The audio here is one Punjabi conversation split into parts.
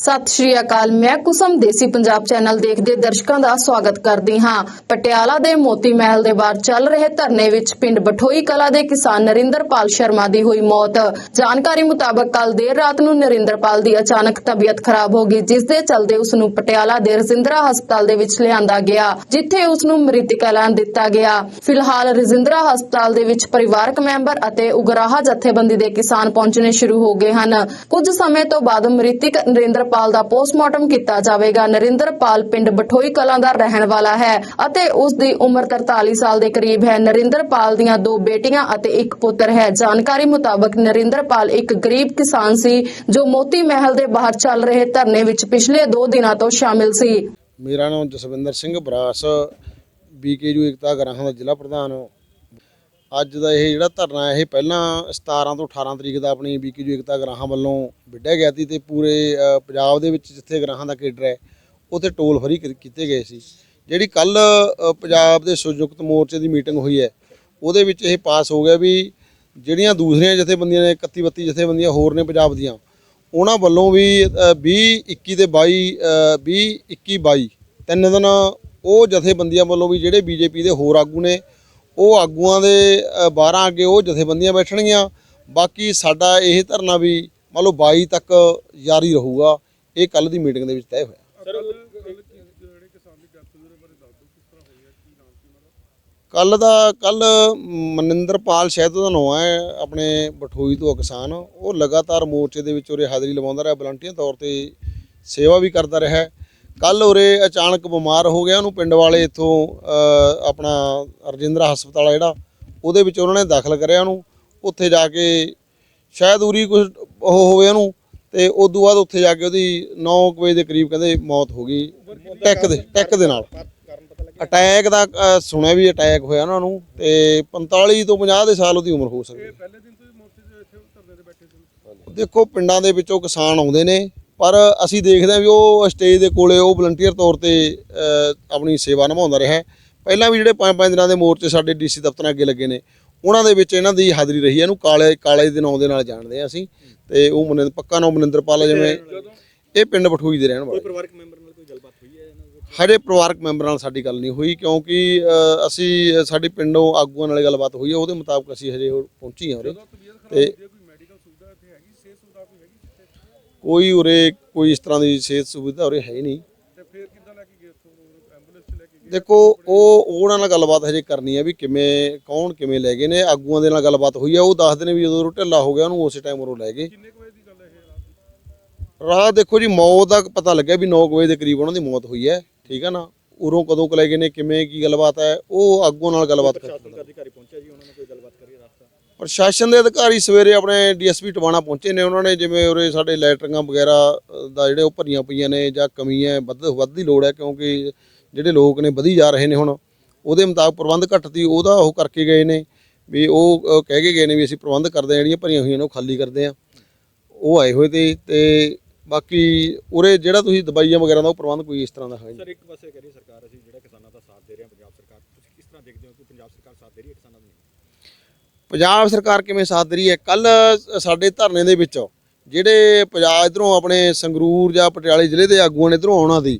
ਸਤਿ ਸ਼੍ਰੀ ਅਕਾਲ, ਮੈਂ ਕੁਸਮ ਦੇਸੀ ਪੰਜਾਬ ਚੈਨਲ ਦੇਖਦੇ ਦਰਸ਼ਕਾਂ ਦਾ ਸਵਾਗਤ ਕਰਦੀ ਹਾਂ। ਪਟਿਆਲਾ ਦੇ ਮੋਤੀ ਮਹਿਲ ਦੇ ਬਾਹਰ ਚੱਲ ਰਹੇ ਧਰਨੇ ਵਿੱਚ ਪਿੰਡ ਬਠੋਈ ਕਲਾ ਦੇ ਕਿਸਾਨ ਨਰਿੰਦਰਪਾਲ ਸ਼ਰਮਾ ਦੀ ਹੋਈ ਮੌਤ। ਜਾਣਕਾਰੀ ਮੁਤਾਬਕ ਕੱਲ ਦੇਰ ਰਾਤ ਨੂੰ ਨਰਿੰਦਰਪਾਲ ਦੀ ਅਚਾਨਕ ਤਬੀਅਤ ਖਰਾਬ ਹੋ ਗਈ, ਜਿਸ ਦੇ ਚਲਦੇ ਉਸ ਨੂੰ ਪਟਿਆਲਾ ਦੇ ਰਜਿੰਦਰਾ ਹਸਪਤਾਲ ਦੇ ਵਿੱਚ ਲਿਆਂਦਾ ਗਿਆ, ਜਿੱਥੇ ਉਸ ਨੂੰ ਮ੍ਰਿਤਕ ਐਲਾਨ ਦਿੱਤਾ ਗਿਆ। ਫਿਲਹਾਲ ਰਜਿੰਦਰਾ ਹਸਪਤਾਲ ਦੇ ਵਿੱਚ ਪਰਿਵਾਰਕ ਮੈਂਬਰ ਅਤੇ ਉਗਰਾਹਾ ਜਥੇਬੰਦੀ ਦੇ ਕਿਸਾਨ ਪਹੁੰਚਣੇ ਸ਼ੁਰੂ ਹੋ ਗਏ ਹਨ। ਕੁਝ ਸਮੇਂ ਤੋਂ ਬਾਅਦ ਮ੍ਰਿਤਕ ਨਰਿੰਦਰ ਨਰਿੰਦਰਪਾਲ ਦਾ ਪੋਸਟਮਾਰਟਮ ਕੀਤਾ ਜਾਵੇਗਾ। ਨਰਿੰਦਰਪਾਲ ਪਿੰਡ ਬਠੋਈ ਕਲਾਂ ਦਾ ਰਹਿਣ ਵਾਲਾ ਹੈ ਅਤੇ ਉਸ ਦੀ ਉਮਰ 43 ਸਾਲ ਦੇ ਕਰੀਬ ਹੈ। ਨਰਿੰਦਰਪਾਲ ਦੀਆਂ ਦੋ ਬੇਟੀਆਂ ਅਤੇ ਇੱਕ ਪੁੱਤਰ ਹੈ। ਜਾਣਕਾਰੀ ਮੁਤਾਬਕ ਨਰਿੰਦਰਪਾਲ ਇੱਕ ਗਰੀਬ ਕਿਸਾਨ ਸੀ ਜੋ ਮੋਤੀ ਮਹਿਲ ਦੇ ਬਾਹਰ ਚੱਲ ਰਹੇ ਧਰਨੇ ਵਿੱਚ ਪਿਛਲੇ 2 ਦਿਨਾਂ ਤੋਂ ਸ਼ਾਮਿਲ ਸੀ। ਮੇਰਾ ਨਾਮ ਜਸਵਿੰਦਰ ਸਿੰਘ ਬਰਾਸ, ਬੀਕੇਯੂ ਏਕਤਾ ਗਰਾਹਾਂ ਦਾ ਜ਼ਿਲ੍ਹਾ ਪ੍ਰਧਾਨ ਅੱਜ ਦਾ ਇਹ ਜਿਹੜਾ ਧਰਨਾ ਇਹ ਪਹਿਲਾਂ 17 ਤੋਂ 18 ਤਰੀਕ ਦਾ ਆਪਣੀ ਬੀਕੇਯੂ ਏਕਤਾ ਗ੍ਰਾਹਾਂ ਵੱਲੋਂ ਵਿੱਢਿਆ ਗਿਆ ਸੀ ਤੇ ਪੂਰੇ ਪੰਜਾਬ ਦੇ ਵਿੱਚ ਜਿੱਥੇ ਗ੍ਰਾਹਾਂ ਦਾ ਕੇਡਰ ਹੈ ਉੱਥੇ ਟੋਲ ਫਰੀ ਕੀਤੇ ਗਏ ਸੀ। ਜਿਹੜੀ ਕੱਲ ਪੰਜਾਬ ਦੇ ਸੰਯੁਕਤ ਮੋਰਚੇ ਦੀ ਮੀਟਿੰਗ ਹੋਈ ਹੈ ਉਹਦੇ ਵਿੱਚ ਇਹ ਪਾਸ ਹੋ ਗਿਆ ਵੀ ਜਿਹੜੀਆਂ ਦੂਸਰੀਆਂ ਜਥੇਬੰਦੀਆਂ ਨੇ 31 32 ਜਥੇਬੰਦੀਆਂ ਹੋਰ ਨੇ ਪੰਜਾਬ ਦੀਆਂ ਉਹਨਾਂ ਵੱਲੋਂ ਵੀ ਅ, 20 21 ਤੇ 22 ਅ, 20 21 22 ਤਿੰਨ ਦਿਨ ਉਹ ਜਥੇਬੰਦੀਆਂ ਵੱਲੋਂ ਵੀ ਜਿਹੜੇ ਬੀਜੇਪੀ ਦੇ ਹੋਰ ਆਗੂ ਨੇ ਉਹ ਆਗੂਆਂ ਦੇ ਅ, 12 ਅੱਗੇ ਉਹ ਜਥੇਬੰਦੀਆਂ ਬੈਠਣਗੀਆਂ। ਬਾਕੀ ਸਾਡਾ ਇਹ ਧਰਨਾ ਵੀ ਮੰਨ ਲਓ 22 ਤੱਕ ਜਾਰੀ ਰਹੂਗਾ। ਇਹ ਕੱਲ ਦੀ ਮੀਟਿੰਗ ਦੇ ਵਿੱਚ ਤੈਅ ਹੋਇਆ। ਕੱਲ ਦਾ ਕੱਲ ਮਨਿੰਦਰਪਾਲ ਸ਼ਾਇਦ ਉਹਦਾ ਨਾਮ ਹੈ ਆਪਣੇ ਬਠੋਈ ਤੋਂ ਕਿਸਾਨ। ਉਹ ਲਗਾਤਾਰ ਮੋਰਚੇ ਦੇ ਵਿੱਚ ਉਰੇ ਹਾਜ਼ਰੀ ਲਵਾਉਂਦਾ ਰਿਹਾ ਵਲੰਟੀਅਰ ਤੌਰ ਤੇ ਸੇਵਾ ਵੀ ਕਰਦਾ ਰਿਹਾ। ਕੱਲ ਉਰੇ ਅਚਾਨਕ ਬਿਮਾਰ ਹੋ ਗਿਆ ਉਹਨੂੰ ਪਿੰਡ ਵਾਲੇ ਇੱਥੋਂ ਆਪਣਾ ਰਜਿੰਦਰਾ ਹਸਪਤਾਲ ਆ ਜਿਹੜਾ ਉਹਦੇ ਵਿੱਚ ਉਹਨਾਂ ਨੇ ਦਾਖਲ ਕਰਿਆ ਉਹਨੂੰ। ਉੱਥੇ ਜਾ ਕੇ ਸ਼ਾਇਦ ਉਰੀ ਕੁਝ ਉਹ ਹੋਵੇ ਉਹਨੂੰ ਤੇ ਉਸ ਤੋਂ ਬਾਅਦ ਉੱਥੇ ਜਾ ਕੇ ਉਹਦੀ 9 ਵਜੇ ਦੇ ਕਰੀਬ ਕਹਿੰਦੇ ਮੌਤ ਹੋ ਗਈ ਟੈਕ ਦੇ ਟੈਕ ਦੇ ਨਾਲ। ਅਟੈਕ ਦਾ ਸੁਣਿਆ ਵੀ ਅਟੈਕ ਹੋਇਆ ਉਹਨਾਂ ਨੂੰ ਤੇ 45 ਤੋਂ 50 ਦੇ ਸਾਲ ਉਹਦੀ ਉਮਰ ਹੋ ਸਕਦੀ। ਹੈ ਪਹਿਲੇ ਦਿਨ ਤੋਂ ਹੀ ਮੋਰਚੇ ਦੇ ਇੱਥੇ ਧਰਨੇ ਤੇ ਬੈਠੇ ਸੀ। ਦੇਖੋ ਪਿੰਡਾਂ ਦੇ ਵਿੱਚੋਂ ਕਿਸਾਨ ਆਉਂਦੇ ਨੇ ਪਰ ਅਸੀਂ ਦੇਖਦੇ ਹਾਂ ਵੀ ਉਹ ਸਟੇਜ ਦੇ ਕੋਲੇ ਉਹ ਵਲੰਟੀਅਰ ਤੌਰ ਤੇ ਆਪਣੀ ਸੇਵਾ ਨਿਭਾਉਂਦਾ ਰਿਹਾ ਪਹਿਲਾਂ ਵੀ ਜਿਹੜੇ ਪੰਜ ਪੰਜ ਦਿਨਾਂ ਦੇ ਮੋਰਚੇ ਸਾਡੇ ਡੀਸੀ ਦਫ਼ਤਰਾਂ ਅੱਗੇ ਲੱਗੇ ਨੇ, ਉਹਨਾਂ ਦੇ ਵਿੱਚ ਇਹਨਾਂ ਦੀ ਹਾਜ਼ਰੀ ਰਹੀ ਹੈ, ਇਹਨੂੰ ਕਾਲੇ ਕਾਲੇ ਦੇ ਨਾਂ ਦੇ ਨਾਲ ਜਾਣਦੇ ਆ ਅਸੀਂ। ਤੇ ਉਹ ਮਨਿੰਦਰ ਪੱਕਾ ਨਾਮ ਮਨਿੰਦਰਪਾਲ ਹੈ ਜਿਵੇਂ ਇਹ ਪਿੰਡ ਬਠੂਈ ਦੇ ਰਹਿਣ ਵਾਲੇ। ਪਰਿਵਾਰਕ ਮੈਂਬਰ ਨਾਲ ਕੋਈ ਗੱਲਬਾਤ ਹੋਈ ਹੈ ਹਰੇ ਪਰਿਵਾਰਕ ਮੈਂਬਰਾਂ ਨਾਲ ਸਾਡੀ ਗੱਲ ਨਹੀਂ ਹੋਈ, ਕਿਉਂਕਿ ਅਸੀਂ, ਸਾਡੀ ਪਿੰਡੋਂ ਆਗੂਆਂ ਨਾਲ ਗੱਲਬਾਤ ਹੋਈ ਹੈ, ਉਹਦੇ ਮੁਤਾਬਕ ਅਸੀਂ ਹਜੇ ਹੋਰ ਪਹੁੰਚੀ ਹਾਂ ਉਰੇ। ਤੇ ਜੇ ਕੋਈ ਮੈਡੀਕਲ ਸੁਵਿਧਾ ਇੱਥੇ ਹੈਗੀ ਸਿਹਤ ਸੁਵਿਧਾ ਕੋਈ ਹੈਗੀ ਇੱਥੇ? ਕੋਈ ਉਰੇ ਕੋਈ ਇਸ ਤਰ੍ਹਾਂ ਦੀ ਸਿਹਤ ਸੁਵਿਧਾ ਉਰੇ ਹੈ ਹੀ ਨਹੀਂ। ਤੇ ਫਿਰ ਕਿੱਦਾਂ ਲੈ ਕੇ ਗਏ ਉੱਥੋਂ? ਐਂਬੂਲੈਂਸ 'ਚ ਲੈ ਕੇ ਗਏ? ਦੇਖੋ ਉਹ ਉਹਨਾਂ ਨਾਲ ਗੱਲਬਾਤ ਹਜੇ ਕਰਨੀ ਹੈ ਵੀ ਕਿਵੇਂ ਕੌਣ ਕਿਵੇਂ ਲੈ ਗਏ ਨੇ ਆਗੂਆਂ ਦੇ ਨਾਲ ਗੱਲਬਾਤ ਹੋਈ ਹੈ ਉਹ ਦੱਸਦੇ ਨੇ ਵੀ ਜਦੋਂ ਉਹ ਢਿੱਲਾ ਹੋ ਗਿਆ ਉਹਨੂੰ ਉਸੇ ਟਾਈਮ ਉਹ ਲੈ ਗਏ। ਕਿੰਨੇ ਕੁ ਵਜੇ ਦੀ ਗੱਲ ਹੈ ਇਹ ਰਾਤ ਦੀ? ਰਾਤ ਦੇਖੋ ਜੀ ਮੌਤ ਦਾ ਪਤਾ ਲੱਗਿਆ ਵੀ 9 ਵਜੇ ਦੇ ਕਰੀਬ ਉਹਨਾਂ ਦੀ ਮੌਤ ਹੋਈ ਹੈ ਠੀਕ ਹੈ ਨਾ? ਉਰੋਂ ਕਦੋਂ ਕੁ ਲੈ ਗਏ ਨੇ ਕਿਵੇਂ ਕੀ ਗੱਲਬਾਤ ਹੈ ਉਹ ਆਗੂਆਂ ਨਾਲ ਗੱਲਬਾਤ ਕਰ ਅਧਿਕਾਰੀ ਪਹੁੰਚਿਆ ਜੀ ਉਹਨਾਂ ਨੇ ਕੋਈ ਗੱਲਬਾਤ ਕਰੀ ਰਾਸਤਾ ਪ੍ਰਸ਼ਾਸਨ ਦੇ ਅਧਿਕਾਰੀ ਸਵੇਰੇ ਆਪਣੇ ਡੀਐਸਪੀ ਟਵਾਣਾ ਪਹੁੰਚੇ ਨੇ। ਉਹਨਾਂ ਨੇ ਜਿਵੇਂ ਉਰੇ ਸਾਡੇ ਲੈਟਰਿੰਗਾਂ ਵਗੈਰਾ ਦਾ ਜਿਹੜੇ ਉਹ ਭਰੀਆਂ ਪਈਆਂ ਨੇ ਜਾਂ ਕਮੀ ਹੈ, ਵੱਧ ਵੱਧ ਦੀ ਲੋੜ ਹੈ ਕਿਉਂਕਿ ਜਿਹੜੇ ਲੋਕ ਨੇ ਵਧੀ ਜਾ ਰਹੇ ਨੇ ਹੁਣ, ਉਹਦੇ ਮੁਤਾਬਕ ਪ੍ਰਬੰਧ ਘੱਟ ਤੀ ਉਹਦਾ ਉਹ ਕਰਕੇ ਗਏ ਨੇ ਵੀ ਉਹ ਕਹਿ ਕੇ ਗਏ ਨੇ ਵੀ ਅਸੀਂ ਪ੍ਰਬੰਧ ਕਰਦੇ ਹਾਂ, ਜਿਹੜੀਆਂ ਭਰੀਆਂ ਹੋਈਆਂ ਨੇ ਉਹ ਖਾਲੀ ਕਰਦੇ ਆ ਉਹ ਆਏ ਹੋਏ ਤੇ ਤੇ ਬਾਕੀ ਉਰੇ ਜਿਹੜਾ ਤੁਸੀਂ ਦਵਾਈਆਂ ਵਗੈਰਾ ਦਾ ਉਹ ਪ੍ਰਬੰਧ ਕੋਈ ਇਸ ਤਰ੍ਹਾਂ ਦਾ ਹੈ ਨਹੀਂ ਸਰ, ਇੱਕ ਪਾਸੇ ਕਰੀ ਸਰਕਾਰ, ਅਸੀਂ ਜਿਹੜਾ ਕਿਸਾਨਾਂ ਦਾ ਸਾਥ ਦੇ ਰਹੇ ਹਾਂ, ਪੰਜਾਬ ਸਰਕਾਰ, ਤੁਸੀਂ ਕਿਸ ਤਰ੍ਹਾਂ ਦੇਖਦੇ ਹੋ ਕਿ ਪੰਜਾਬ ਸਰਕਾਰ ਸਾਥ ਦੇ ਰਹੀ ਹੈ ਕਿਸਾਨਾਂ ਦਾ ਪੰਜਾਬ ਸਰਕਾਰ ਕਿਵੇਂ ਸਾਥ ਦੇ ਰਹੀ ਹੈ? ਕੱਲ ਸਾਡੇ ਧਰਨੇ ਦੇ ਵਿੱਚ ਜਿਹੜੇ ਪੰਜਾਬ ਇਧਰੋਂ ਆਪਣੇ ਸੰਗਰੂਰ ਜਾਂ ਪਟਿਆਲੇ ਜ਼ਿਲ੍ਹੇ ਦੇ ਆਗੂਆਂ ਨੇ ਇਧਰੋਂ ਆਉਣਾ ਸੀ,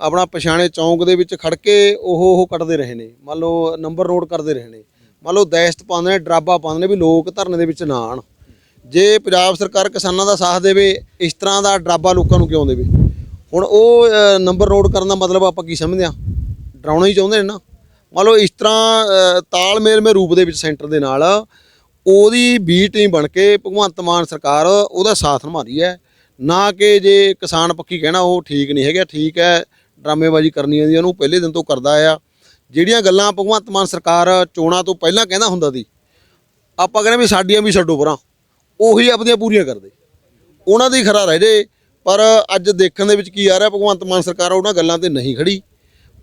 ਆਪਣਾ ਪਛਾਣੇ ਚੌਂਕ ਦੇ ਵਿੱਚ ਖੜ ਕੇ ਉਹ ਉਹ ਕੱਢਦੇ ਰਹੇ ਨੇ। ਮੰਨ ਲਓ ਨੰਬਰ ਰੋਡ ਕਰਦੇ ਰਹੇ ਨੇ। ਮੰਨ ਲਓ ਦਹਿਸ਼ਤ ਪਾਉਂਦੇ ਨੇ, ਡਰਾਬਾ ਪਾਉਂਦੇ ਨੇ ਵੀ ਲੋਕ ਧਰਨੇ ਦੇ ਵਿੱਚ ਨਾ ਆਣ ਜੇ ਪੰਜਾਬ ਸਰਕਾਰ ਕਿਸਾਨਾਂ ਦਾ ਸਾਥ ਦੇਵੇ, ਇਸ ਤਰ੍ਹਾਂ ਦਾ ਡਰਾਬਾ ਲੋਕਾਂ ਨੂੰ ਕਿਉਂ ਦੇਵੇ? ਹੁਣ ਉਹ ਨੰਬਰ ਰੋਡ ਕਰਨ ਦਾ ਮਤਲਬ ਆਪਾਂ ਕੀ ਸਮਝਦੇ ਆ ਡਰਾਉਣਾ ਹੀ ਚਾਹੁੰਦੇ ਨੇ ਨਾ। ਮੰਨ ਲਓ ਇਸ ਤਰ੍ਹਾਂ ਤਾਲਮੇਲ ਮੇ ਰੂਪ ਦੇ ਵਿੱਚ ਸੈਂਟਰ ਦੇ ਨਾਲ, ਉਹਦੀ ਬੀ ਟੀਮ ਬਣ ਕੇ ਭਗਵੰਤ ਮਾਨ ਸਰਕਾਰ ਉਹਦਾ ਸਾਥ ਨਿਭਾ ਰਹੀ ਹੈ। ਨਾ ਕਿ ਜੇ ਕਿਸਾਨ ਪੱਖੀ ਕਹਿਣਾ ਉਹ ਠੀਕ ਨਹੀਂ ਹੈਗਾ, ਠੀਕ ਹੈ, ਡਰਾਮੇਬਾਜ਼ੀ ਕਰਨੀ ਹੈ, ਉਹਨੂੰ ਪਹਿਲੇ ਦਿਨ ਤੋਂ ਕਰਦਾ ਆ। ਜਿਹੜੀਆਂ ਗੱਲਾਂ ਭਗਵੰਤ ਮਾਨ ਸਰਕਾਰ ਚੋਣਾਂ ਤੋਂ ਪਹਿਲਾਂ ਕਹਿੰਦਾ ਹੁੰਦਾ ਸੀ, ਆਪਾਂ ਕਹਿੰਦੇ ਵੀ ਸਾਡੀਆਂ ਵੀ ਛੱਡੋ ਪਰਾਂ, ਉਹੀ ਆਪਣੀਆਂ ਪੂਰੀਆਂ ਕਰਦੇ। ਉਹਨਾਂ ਦੀ ਖਰਾ ਰਹਿ ਜੇ, ਪਰ ਅੱਜ ਦੇਖਣ ਦੇ ਵਿੱਚ ਕੀ ਆ ਰਿਹਾ, ਭਗਵੰਤ ਮਾਨ ਸਰਕਾਰ ਉਹਨਾਂ ਗੱਲਾਂ ਤੇ ਨਹੀਂ ਖੜੀ।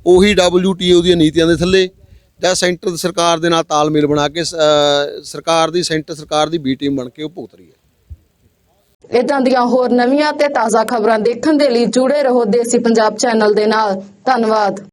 ਉਹੀ WTO ਦੀਆਂ ਨੀਤੀਆਂ ਦੇ ਥੱਲੇ ਜਾਂ ਸੈਂਟਰ ਸਰਕਾਰ ਦੇ ਨਾਲ ਤਾਲਮੇਲ ਬਣਾ ਕੇ ਅ, ਸਰਕਾਰ ਦੀ ਸੈਂਟਰ ਸਰਕਾਰ ਦੀ ਬੀ ਟੀਮ ਬਣ ਕੇ ਉਹ ਭੁਗਤ ਰਹੀ ਹੈ। ਇਦਾਂ ਦੀਆਂ ਹੋਰ ਨਵੀਆਂ ਤੇ ਤਾਜ਼ਾ ਖਬਰਾਂ ਦੇਖਣ ਦੇ ਲਈ ਜੁੜੇ ਰਹੋ ਦੇਸੀ ਪੰਜਾਬ ਚੈਨਲ ਦੇ ਨਾਲ। ਧੰਨਵਾਦ।